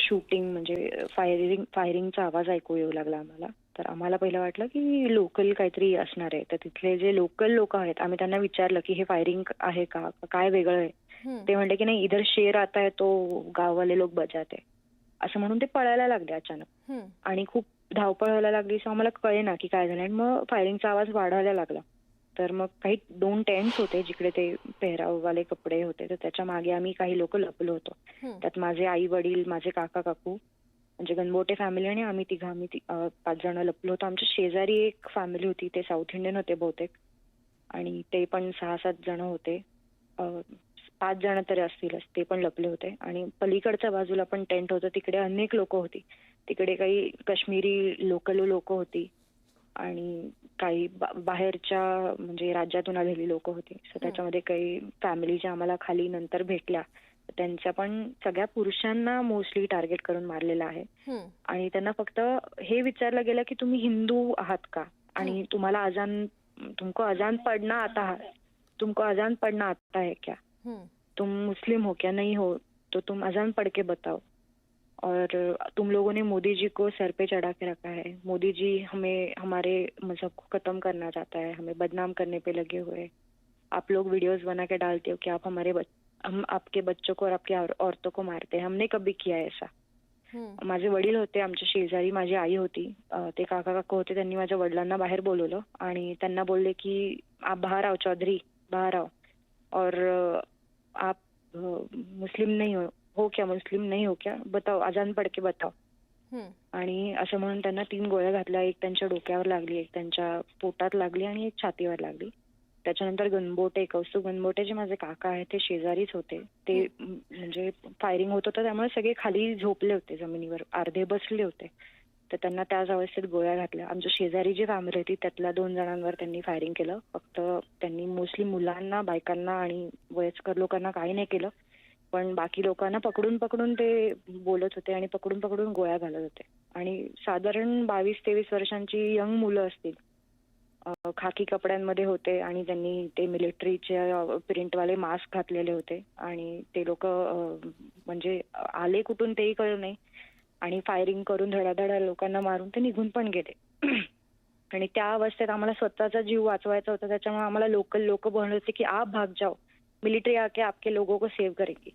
Shooting म्हणजे firing फायरिंगचा आवाज ऐकू येऊ लागला आम्हाला. तर आम्हाला पहिलं वाटलं की लोकल काहीतरी असणार आहे. तर तिथले जे लोकल लोक आहेत आम्ही त्यांना विचारलं की हे फायरिंग आहे का? काय वेगळं आहे. ते म्हणले की नाही इधर शेर आता है तो गाववाले लोक बजाते. असं म्हणून ते पळायला लागले अचानक. आणि खूप धावपळ व्हायला लागली सो आम्हाला कळेना की काय झालं. आणि मग फायरिंगचा आवाज वाढायला लागला. तर मग काही दोन टेंट्स होते जिकडे ते पेहराववाले कपडे होते. तर त्याच्यामागे आम्ही काही लोक लपलो होतो. त्यात माझे आई वडील माझे काका काकू म्हणजे गणबोटे फॅमिली आणि आम्ही तिघं. आम्ही पाच जण लपलो होतो. आमच्या शेजारी एक फॅमिली होती. ते साऊथ इंडियन होते बहुतेक. आणि ते पण सहा सात जण होते. पाच जण तरी असतीलच. ते पण लपले होते. आणि पलीकडच्या बाजूला पण टेंट होतं. तिकडे अनेक लोक होती. तिकडे काही काश्मीरी लोकल लोक होती. आणि काही बाहेरच्या म्हणजे राज्यातून आलेली लोक होती. सो त्याच्यामध्ये काही फॅमिलीच्या आम्हाला खाली नंतर भेटल्या त्यांच्या पण सगळ्या पुरुषांना मोस्टली टार्गेट करून मारलेलं आहे. आणि त्यांना फक्त हे विचारलं गेलं की तुम्ही हिंदू आहात का? आणि तुम्हाला अजान तुमको अजान पडना आता तुमको अजान पडना आता है क्या. तुम मुस्लिम हो क्या? नहीं हो. तो तुम अजान पढ़ के बताओ. और तुम लोगों ने मोदी जी को सर पे चढ़ा के रखा है। मोदी जी हमें हमारे मज़हब को खत्म करना चाहता है। हमें बदनाम करने पे लगे हुए। आप लोग वीडियोस बना के डालते हो कि आप हमारे बच, हम आपके बच्चों को और आपके और- औरतों को मारते हैं। हमने कभी किया है ऐसा। हम्म. माझे वडील होते आमच्या शेजारी माझी आई होती ते काका काकू होते त्यांनी माझ्या वडिलांना बाहेर बोलवलं आणि त्यांना बोलले की आप बाहर आओ चौधरी बाहर आओ. और आप मुस्लिम नहीं हो हो क्या मुस्लिम नहीं हो क्या? बताओ अजान पढ़ के बताओ. हम्म. आणि असं म्हणून त्यांना तीन गोळ्या घातल्या एक त्यांच्या डोक्यावर लागली एक त्यांच्या पोटात लागली आणि एक छातीवर लागली. त्याच्यानंतर गणबोटे कौस्तुभ गणबोटे जे माझे काका आहेत ते शेजारीच होते. ते म्हणजे फायरिंग होत होतं त्यामुळे सगळे खाली झोपले होते जमिनीवर अर्धे बसले होते. तर त्यांना त्याच अवस्थेत गोळ्या घातल्या. आमच्या शेजारी जी फॅमिली होती त्यातल्या दोन जणांवर त्यांनी फायरिंग केलं. फक्त त्यांनी मोस्टली मुलांना बायकांना आणि वयस्कर लोकांना काही नाही केलं. पण बाकी लोकांना पकडून पकडून ते बोलत होते आणि पकडून पकडून गोळ्या घालत होते. आणि साधारण बावीस तेवीस वर्षांची यंग मुलं असतील खाकी कपड्यांमध्ये होते आणि त्यांनी ते मिलिटरीचे प्रिंटवाले मास्क घातलेले होते. आणि ते लोक म्हणजे आले कुठून तेही कळलं नाही. आणि फायरिंग करून धडाधडा लोकांना मारून ते निघून पण गेले. आणि त्या अवस्थेत आम्हाला स्वतःचा जीव वाचवायचा होता. त्याच्यामुळे आम्हाला लोकल लोक म्हणत होते की आप भाग जाओ. मिलिटरी आके आपके लोगों को सेव्ह करेगी.